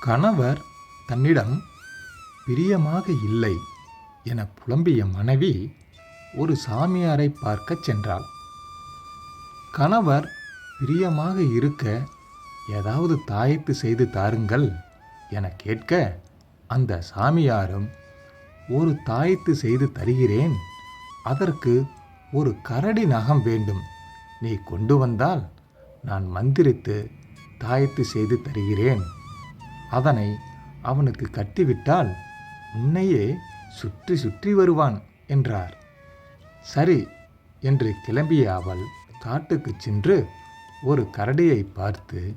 கணவர் தன்னிடம் பிரியமாக இல்லை என புலம்பிய மனைவி ஒரு சாமியாரை பார்க்கச் சென்றாள். கணவர் பிரியமாக இருக்க ஏதாவது தாயத்து செய்து தாருங்கள் என கேட்க அந்த சாமியாரும் ஒரு தாயத்து செய்து தருகிறேன் அதற்கு ஒரு கரடி நகம் வேண்டும் நீ கொண்டு வந்தால் நான் மந்திரித்து தாயத்து செய்து தருகிறேன் அதனை அவனுக்கு கட்டிவிட்டால் உன்னையே சுற்றி சுற்றி வருவான் என்றார். சரி என்று கிளம்பிய அவள் காட்டுக்குச் சென்று ஒரு கரடியை பார்த்து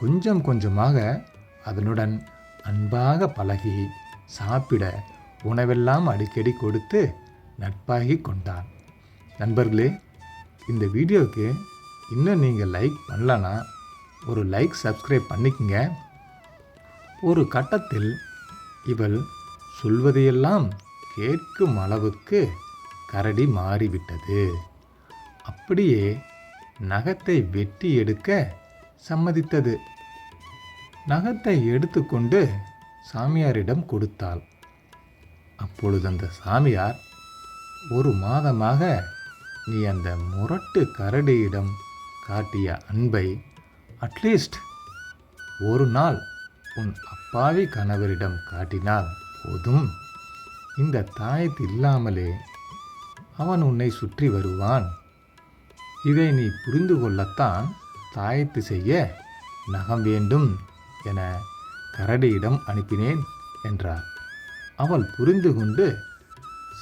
கொஞ்சம் கொஞ்சமாக அதனுடன் அன்பாக பழகி சாப்பிட உணவெல்லாம் அடிக்கடி கொடுத்து நட்பாகி கொண்டான். நண்பர்களே இந்த வீடியோவுக்கு இன்னும் நீங்கள் லைக் பண்ணலன்னா ஒரு லைக் சப்ஸ்கிரைப் பண்ணிக்கங்க. ஒரு கட்டத்தில் இவள் சொல்வதையெல்லாம் கேட்கும் அளவுக்கு கரடி மாறிவிட்டது. அப்படியே நகத்தை வெட்டி எடுக்க சம்மதித்தது. நகத்தை எடுத்துக்கொண்டு சாமியாரிடம் கொடுத்தாள். அப்பொழுது அந்த சாமியார் ஒரு மாதமாக நீ அந்த முரட்டு கரடியிடம் காட்டிய அன்பை அட்லீஸ்ட் ஒரு நாள் உன் அப்பாவி கணவரிடம் காட்டினால் போதும். இந்த தாயத்து இல்லாமலே அவன் உன்னை சுற்றி வருவான். இதை நீ புரிந்து கொள்ளத்தான் தாயத்து செய்ய நகம் வேண்டும் என கரடியிடம் அனுப்பினேன் என்றார் அவள் புரிந்து கொண்டு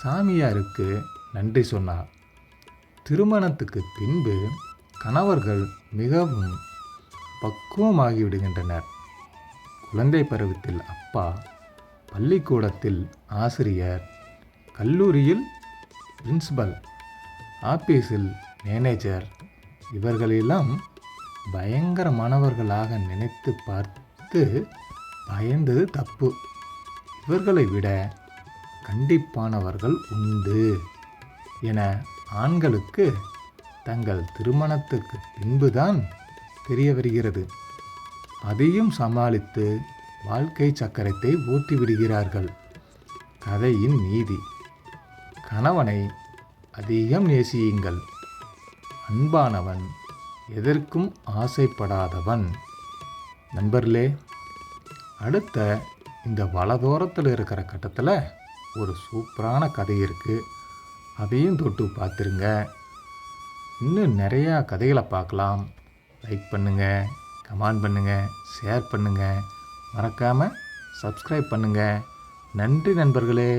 சாமியாருக்கு நன்றி சொன்னார் திருமணத்துக்கு பின்பு கணவர்கள் மிகவும் பக்குவமாகிவிடுகின்றனர். குழந்தை பருவத்தில் அப்பா பள்ளிக்கூடத்தில் ஆசிரியர் கல்லூரியில் பிரின்ஸ்பல் ஆபீஸில் மேனேஜர் இவர்களெல்லாம் பயங்கரமானவர்களாக நினைத்து பார்த்து பயந்தது தப்பு. இவர்களை விட கண்டிப்பானவர்கள் உண்டு என ஆண்களுக்கு தங்கள் திருமணத்துக்கு பின்புதான் தெரிய வருகிறது. அதையும் சமாளித்து வாழ்க்கை சக்கரத்தை ஓட்டி விடுகிறார்கள் கதையின் நீதி கணவனை அதிகம் நேசியுங்கள். அன்பானவன் எதற்கும் ஆசைப்படாதவன். நண்பர்களே அடுத்த இந்த வலதோரத்தில் இருக்கிற கட்டத்தில் ஒரு சூப்பரான கதை இருக்குது அதையும் தொட்டு பார்த்துருங்க. இன்னும் நிறையா கதைகளை பார்க்கலாம். லைக் பண்ணுங்கள் கமெண்ட் பண்ணுங்கள் ஷேர் பண்ணுங்கள் மறக்காமல் சப்ஸ்கிரைப் பண்ணுங்கள் நன்றி நண்பர்களே.